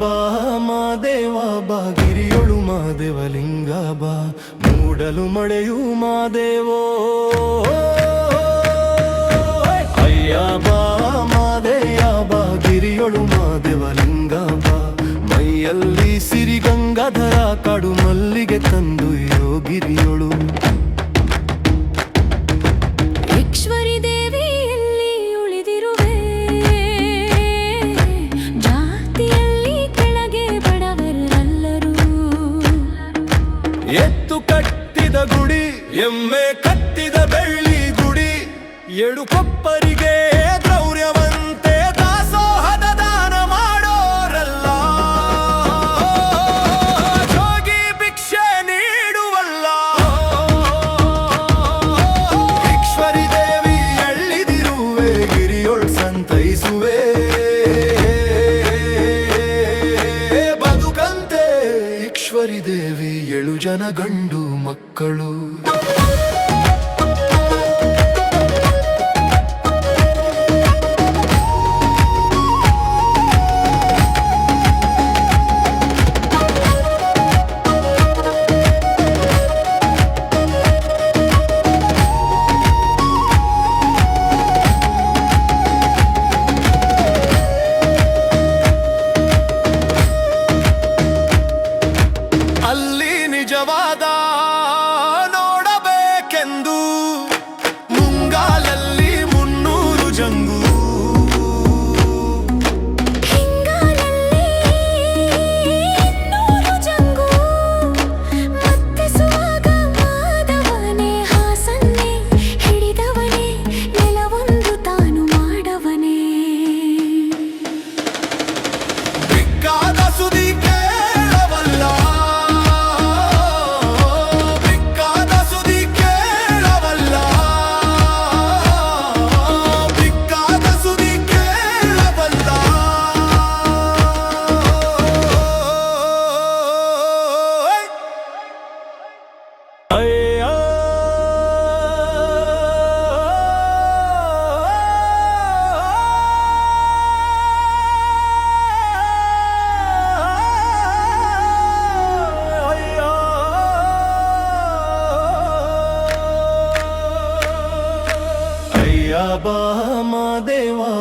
ಬಾ ಮಾದೇವ ಬಾ ಗಿರಿಯೊಳು ಮಾದೇವ ಲಿಂಗ ಬಾ ಮೂಡಲು ಮಳೆಯು ಮಾದೇವೋ ಅಯ್ಯ ಎಮ್ಮೆ ಕತ್ತಿದ ಬೆಳ್ಳಿ ಗುಡಿ, ಎಡು ಕೊಪ್ಪರಿಗೆ ದ್ರೌರ್ಯವಂತೆ ದಾಸೋಹದ ದಾನ ಮಾಡೋರಲ್ಲ. ಜೋಗಿ ಭಿಕ್ಷೆ ನೀಡುವಲ್ಲ. ಈಶ್ವರಿ ದೇವಿ ಎಳ್ಳಿದಿರುವೆ, ಗಿರಿಯೊಳ್ ಸಂತೈಸುವೆ. ಬದುಕಂತೆ ಈಶ್ವರಿ ದೇವಿ, ಏಳು ಜನ ಗಂಡು ಮಕ್ಕಳು.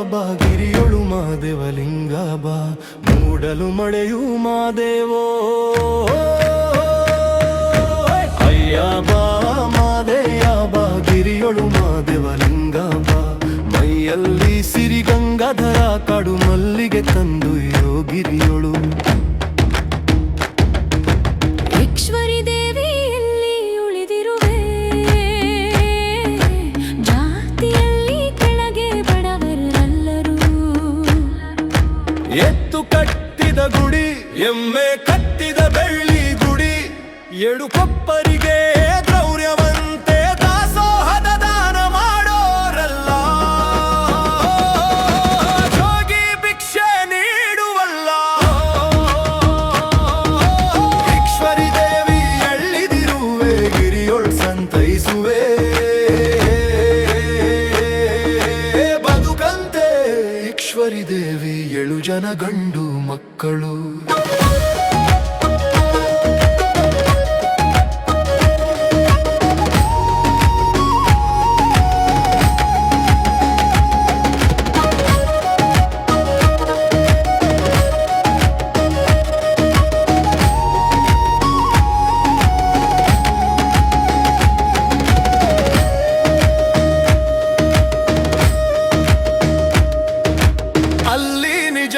ಬಾ, ಗಿರಿಯೊಳು ಮಾದೇವ ಲಿಂಗ ಬಾ, ಮೂಡಲು ಮಳೆಯು ಮಾದೇವೋ ಅಯ್ಯ ಬಾ ಮಾದೇಯ ಬಾ, ಗಿರಿಯೊಳು ಮಾದೇವ ಲಿಂಗ ಬಾ. ಮೈಯಲ್ಲಿ ಸಿರಿ ಗಂಗಾಧರ ಕಾಡು ಮಲ್ಲಿಗೆ ತಂದು ಯೋಗಿರಿಯೊಳು ಎತ್ತು ಕಟ್ಟಿದ ಗುಡಿ ಎಮ್ಮೆ ಕಟ್ಟಿದ ಬೆಳ್ಳಿ ಗುಡಿ ಎಡು ಕೊಪ್ಪರಿಗೆ ಈಶ್ವರಿ ದೇವಿ ಏಳು ಜನ ಗಂಡು ಮಕ್ಕಳು.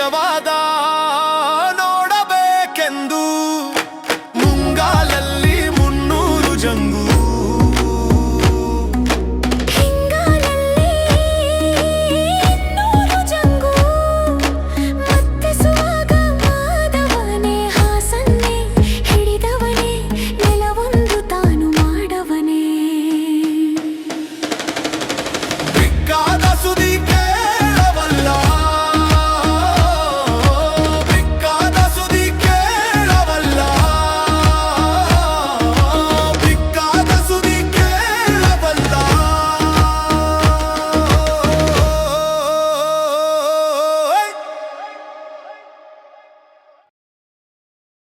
ദേശവാദാ